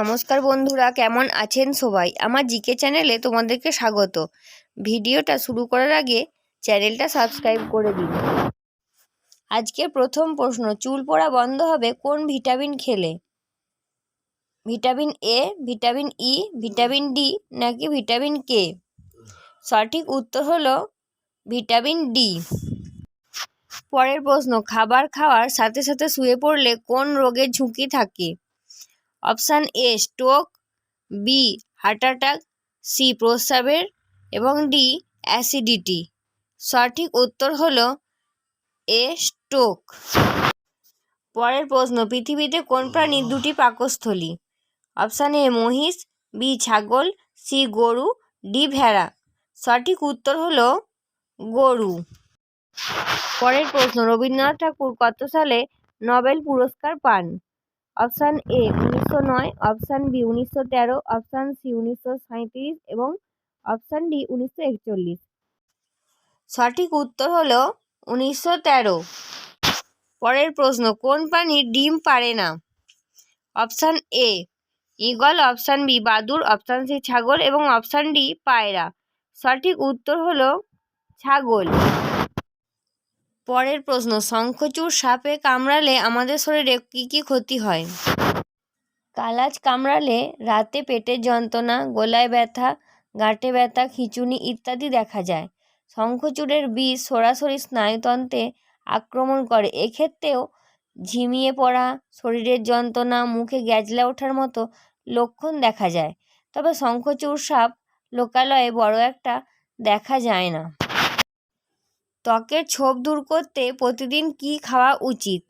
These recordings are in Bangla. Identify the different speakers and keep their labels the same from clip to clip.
Speaker 1: নমস্কার বন্ধুরা কেমন আছেন সবাই আমার জিকে চ্যানেলে তোমাদেরকে স্বাগত ভিডিওটা শুরু করার আগে চ্যানেলটা সাবস্ক্রাইব করে দিন আজকে প্রথম প্রশ্ন চুল পড়া বন্ধ হবে কোন ভিটামিন খেলে vitamin A vitamin E e, vitamin D নাকি ভিটামিন কে সঠিক উত্তর হলো ভিটামিন ডি পরের প্রশ্ন খাবার খাওয়ার সাথে সাথে শুয়ে পড়লে কোন রোগের ঝুঁকি থাকে option A stroke B heart attack C প্রস্রাবের এবং ডি অ্যাসিডিটি সঠিক উত্তর হল এ স্ট্রোক পরের প্রশ্ন পৃথিবীতে কোন প্রাণীর দুটি পাকস্থলী অপশান এ মহিষ বি ছাগল সি গরু ডি ভেড়া সঠিক উত্তর হল গরু পরের প্রশ্ন রবীন্দ্রনাথ ঠাকুর কত সালে নোবেল পুরস্কার পান অপশান এ উনিশশো নয় অপশান বি উনিশশো তেরো অপশান সি উনিশশো সাঁইত্রিশ এবং অপশান ডি উনিশশো একচল্লিশ সঠিক উত্তর হল উনিশশো তেরো পরের প্রশ্ন কোন প্রাণী ডিম পারে না option A eagle option B বাদুর অপশান সি ছাগল এবং অপশান ডি পায়রা সঠিক উত্তর হল ছাগল পরের প্রশ্ন শঙ্খচূড় সাপে কামড়ালে আমাদের শরীরে কী কী ক্ষতি হয় কালাজ কামড়ালে রাতে পেটের যন্ত্রণা গলায় ব্যথা গাঁটে ব্যথা খিঁচুনি ইত্যাদি দেখা যায় শঙ্খচূড়ের বিষ সরাসরি স্নায়ুতন্ত্রে আক্রমণ করে এক্ষেত্রেও ঝিমিয়ে পড়া শরীরের যন্ত্রণা মুখে গ্যাজলা ওঠার মতো লক্ষণ দেখা যায় তবে শঙ্খচূড় সাপ লোকালয়ে বড় একটা দেখা যায় না ত্বকের ছোপ দূর করতে প্রতিদিন কি খাওয়া উচিত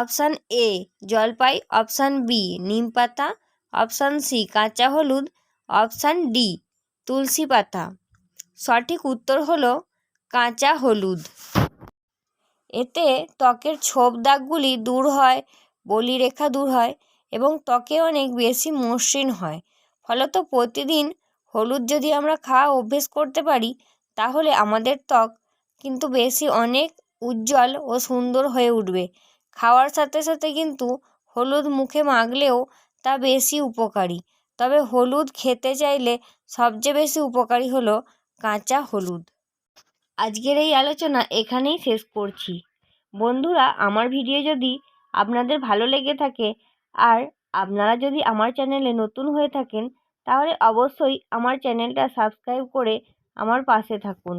Speaker 1: অপশান এ জলপাই অপশান বি নিম পাতা অপশান সি কাঁচা হলুদ অপশান ডি তুলসী পাতা সঠিক উত্তর হল কাঁচা হলুদ এতে ত্বকের ছোপ দাগগুলি দূর হয় বলিরেখা দূর হয় এবং ত্বকে অনেক বেশি মসৃণ হয় ফলত প্রতিদিন হলুদ যদি আমরা খাওয়া অভ্যেস করতে পারি তাহলে আমাদের ত্বক কিন্তু বেশি অনেক উজ্জ্বল ও সুন্দর হয়ে উঠবে খাওয়ার সাথে সাথে কিন্তু হলুদ মুখে মাখলেও তা বেশি উপকারী তবে হলুদ খেতে চাইলে সবচেয়ে বেশি উপকারী হলো কাঁচা হলুদ আজকের এই আলোচনা এখানেই শেষ করছি বন্ধুরা আমার ভিডিও যদি আপনাদের ভালো লেগে থাকে আর আপনারা যদি আমার চ্যানেলে নতুন হয়ে থাকেন তাহলে অবশ্যই আমার চ্যানেলটা সাবস্ক্রাইব করে আমার পাশে থাকুন